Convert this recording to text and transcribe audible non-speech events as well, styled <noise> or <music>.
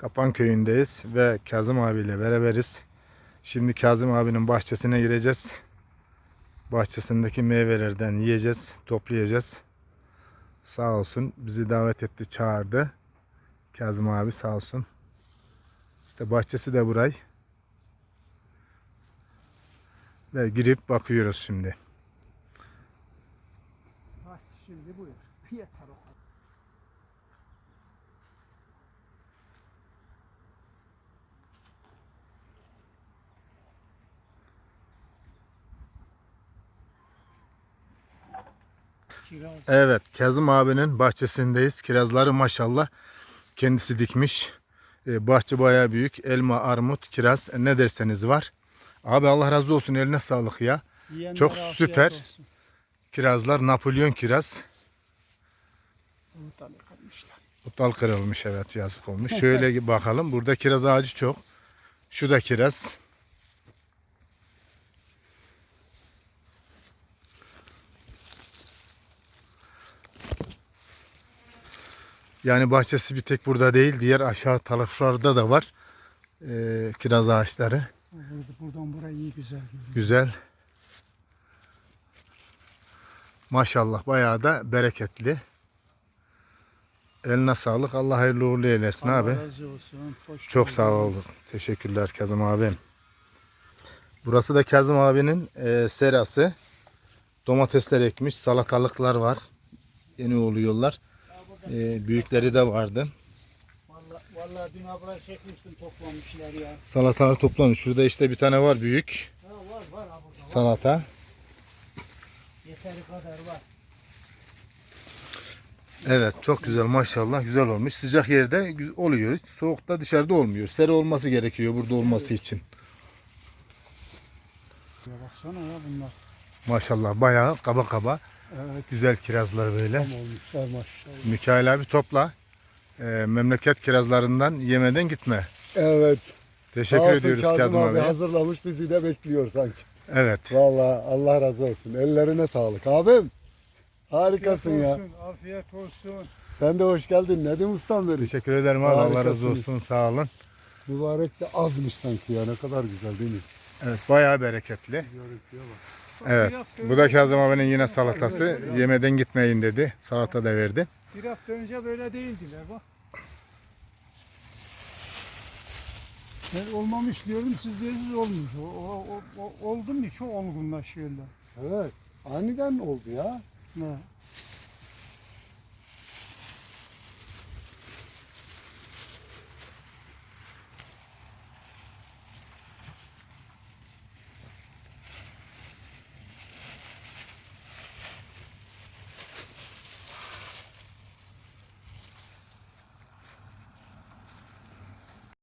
Kapan köyündeyiz ve Kazım abiyle beraberiz. Şimdi Kazım abinin bahçesine gireceğiz. Bahçesindeki meyvelerden yiyeceğiz, toplayacağız. Sağ olsun bizi davet etti, çağırdı. Kazım abi sağ olsun. İşte bahçesi de buray. Ve girip bakıyoruz şimdi. Ha, şimdi buyur. Yeter o kadar. Kiraz. Evet, Kazım abinin bahçesindeyiz. Kirazları maşallah kendisi dikmiş. Ee, bahçe bayağı büyük. Elma, armut, kiraz e, ne derseniz var. Abi Allah razı olsun eline sağlık ya. Yiyenlere çok süper. olsun. Kirazlar Napolyon kiraz. Bu dal kırılmış evet yazık olmuş. <laughs> Şöyle bakalım. Burada kiraz ağacı çok. Şu da kiraz. Yani bahçesi bir tek burada değil. Diğer aşağı taraflarda da var. Ee, kiraz ağaçları. Burada, buradan buraya iyi güzel. Güzel. Maşallah bayağı da bereketli. Eline sağlık. Allah hayırlı uğurlu eylesin Allah abi. razı olsun. Hoş Çok sağ ol. Teşekkürler Kazım abim. Burası da Kazım abinin e, serası. Domatesler ekmiş, salatalıklar var. Yeni oluyorlar. E, büyükleri de vardı. Vallahi, vallahi dün abla çekmiştim toplamışlar ya. Salatalar toplamış. Şurada işte bir tane var büyük Ha, var var ha burada var. salata. Yeteri kadar var. Evet çok güzel maşallah güzel olmuş. Sıcak yerde oluyor. Soğukta dışarıda olmuyor. Seri olması gerekiyor burada olması için. Ya baksana ya bunlar. Maşallah bayağı kaba kaba Evet. güzel kirazlar böyle. Tam olmuşlar maşallah. Mikail abi topla. Ee, memleket kirazlarından yemeden gitme. Evet. Teşekkür Sağ olsun ediyoruz Kazım, abi. abi. hazırlamış bizi de bekliyor sanki. Evet. Vallahi Allah razı olsun. Ellerine sağlık. Abim harikasın ya. Olsun, afiyet olsun. Sen de hoş geldin. Nedim ustam benim. Teşekkür ederim abi. Allah razı Harikasınız. olsun. Sağ olun. Mübarek de azmış sanki ya. Ne kadar güzel değil mi? Evet bayağı bereketli. Görüntüye bak. Evet. Bu da Kazım abinin yine salatası. Yemeden gitmeyin dedi. Salata da verdi. Bir hafta önce böyle değildiler bak. Ben olmamış diyorum siz diyorsunuz olmuş. O, o, o, oldu mu şu olgunlaşıyorlar. Evet. Aniden oldu ya. Ne?